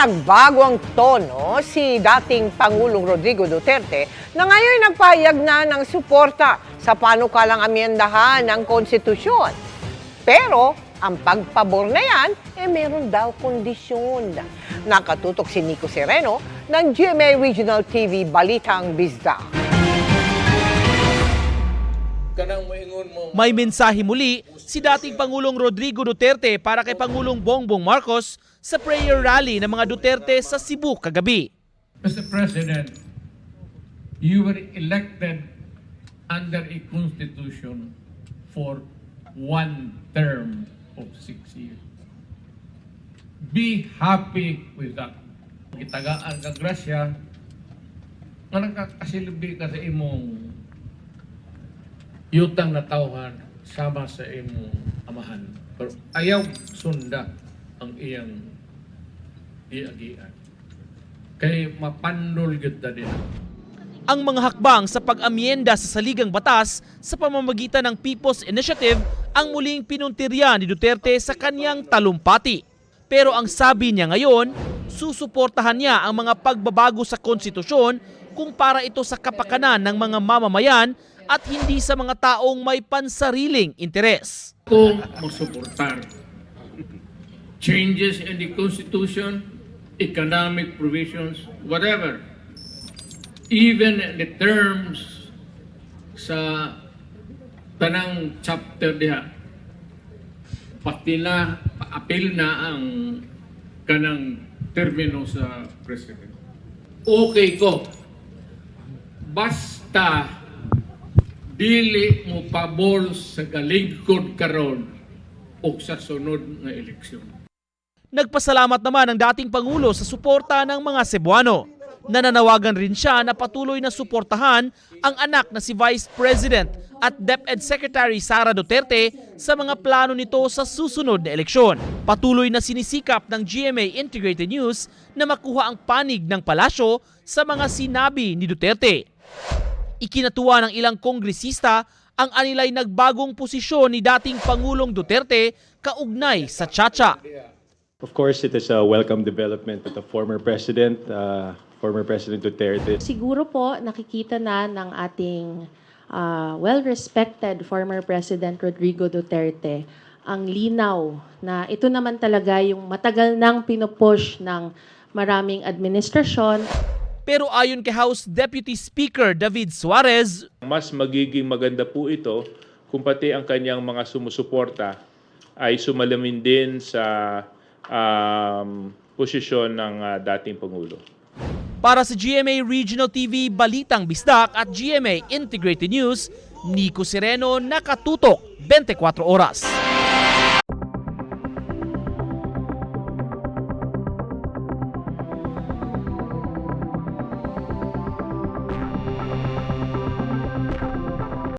nagbago ang tono si dating Pangulong Rodrigo Duterte na ngayon nagpahayag na ng suporta sa panukalang amyendahan ng konstitusyon. Pero ang pagpabor na yan, eh meron daw kondisyon. Nakatutok si Nico Sereno ng GMA Regional TV Balitang Bizda. May mensahe muli si dating Pangulong Rodrigo Duterte para kay Pangulong Bongbong Marcos sa prayer rally ng mga Duterte sa Cebu kagabi. Mr. President you were elected under a constitution for one term of six years be happy with that gitagaan ka grasya nga nagkakasilbi ka sa imong yutang na tawhan sama sa imong amahan. Pero ayaw sunda ang iyang iagian kay mapandol gyud ta Ang mga hakbang sa pag-amyenda sa saligang batas sa pamamagitan ng People's Initiative ang muling pinuntirya ni Duterte sa kanyang talumpati. Pero ang sabi niya ngayon, susuportahan niya ang mga pagbabago sa konstitusyon kung para ito sa kapakanan ng mga mamamayan at hindi sa mga taong may pansariling interes. kung masuportar changes in the constitution, economic provisions, whatever. Even the terms sa tanang chapter diha, pati na, apil na ang kanang termino sa president. Okay ko. Basta dili mo pabor sa galingkod karon o sa sunod nga eleksyon. Nagpasalamat naman ang dating Pangulo sa suporta ng mga Cebuano. Nananawagan rin siya na patuloy na suportahan ang anak na si Vice President at DepEd Secretary Sara Duterte sa mga plano nito sa susunod na eleksyon. Patuloy na sinisikap ng GMA Integrated News na makuha ang panig ng palasyo sa mga sinabi ni Duterte. Ikinatuwa ng ilang kongresista ang anilay nagbagong posisyon ni dating Pangulong Duterte kaugnay sa Chacha. Of course, it is a welcome development that the former president, uh, former President Duterte, Siguro po nakikita na ng ating ah, well-respected former President Rodrigo Duterte ang linaw na ito naman talaga yung matagal nang pinupush ng maraming administrasyon Pero ayon kay House Deputy Speaker David Suarez, mas magiging maganda po ito kung pati ang kanyang mga sumusuporta ay sumalamin din sa um, posisyon ng uh, dating Pangulo. para sa GMA Regional TV Balitang Bisdak at GMA Integrated News, Nico Sereno nakatutok 24 oras.